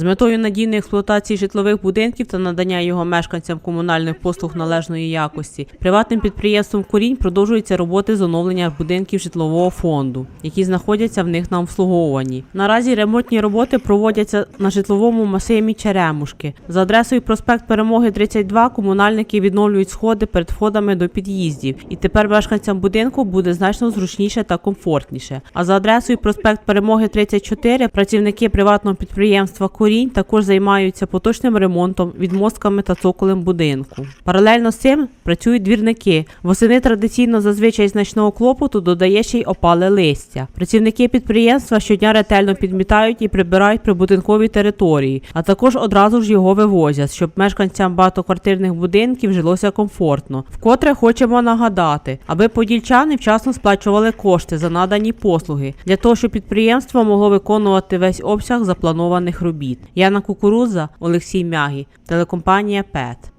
З метою надійної експлуатації житлових будинків та надання його мешканцям комунальних послуг належної якості, приватним підприємством Корінь продовжуються роботи з оновлення будинків житлового фонду, які знаходяться в них на обслуговуванні. Наразі ремонтні роботи проводяться на житловому масиві Черемушки. За адресою проспект Перемоги 32 комунальники відновлюють сходи перед входами до під'їздів, і тепер мешканцям будинку буде значно зручніше та комфортніше. А за адресою проспект Перемоги 34 працівники приватного підприємства Корінь також займаються поточним ремонтом, відмостками та цоколем будинку. Паралельно з цим працюють двірники. Восени традиційно зазвичай значного клопоту додає ще й опале листя. Працівники підприємства щодня ретельно підмітають і прибирають прибудинкові території, а також одразу ж його вивозять, щоб мешканцям багатоквартирних будинків жилося комфортно. Вкотре хочемо нагадати, аби подільчани вчасно сплачували кошти за надані послуги для того, щоб підприємство могло виконувати весь обсяг запланованих робіт. Яна Кукуруза, Олексій Мягі, телекомпанія ПЕТ.